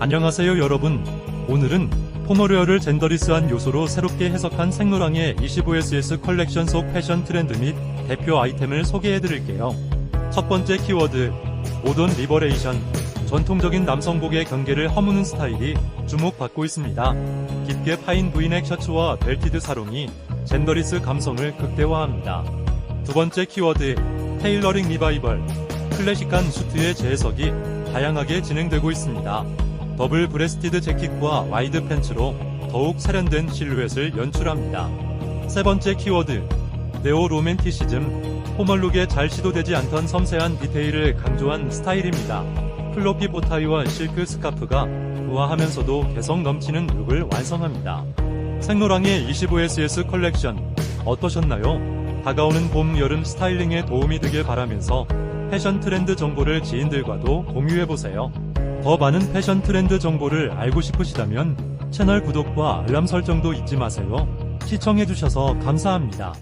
안녕하세요 여러분. 오늘은 포머레어를 젠더리스한 요소로 새롭게 해석한 생로랑의 25SS 컬렉션 속 패션 트렌드 및 대표 아이템을 소개해드릴게요. 첫 번째 키워드, 모던 리버레이션. 전통적인 남성복의 경계를 허무는 스타일이 주목받고 있습니다. 깊게 파인 브이넥 셔츠와 벨티드 사롱이 젠더리스 감성을 극대화합니다. 두 번째 키워드, 테일러링 리바이벌. 클래식한 수트의 재해석이 다양하게 진행되고 있습니다. 더블 브레스티드 재킷과 와이드 팬츠로 더욱 세련된 실루엣을 연출합니다. 세 번째 키워드, 네오 로맨티시즘. 포멀룩에 잘 시도되지 않던 섬세한 디테일을 강조한 스타일입니다. 플로피 보타이와 실크 스카프가 우아하면서도 개성 넘치는 룩을 완성합니다. 생로랑의 25SS 컬렉션 어떠셨나요? 다가오는 봄, 여름 스타일링에 도움이 되길 바라면서 패션 트렌드 정보를 지인들과도 공유해보세요. 더 많은 패션 트렌드 정보를 알고 싶으시다면 채널 구독과 알람 설정도 잊지 마세요. 시청해주셔서 감사합니다.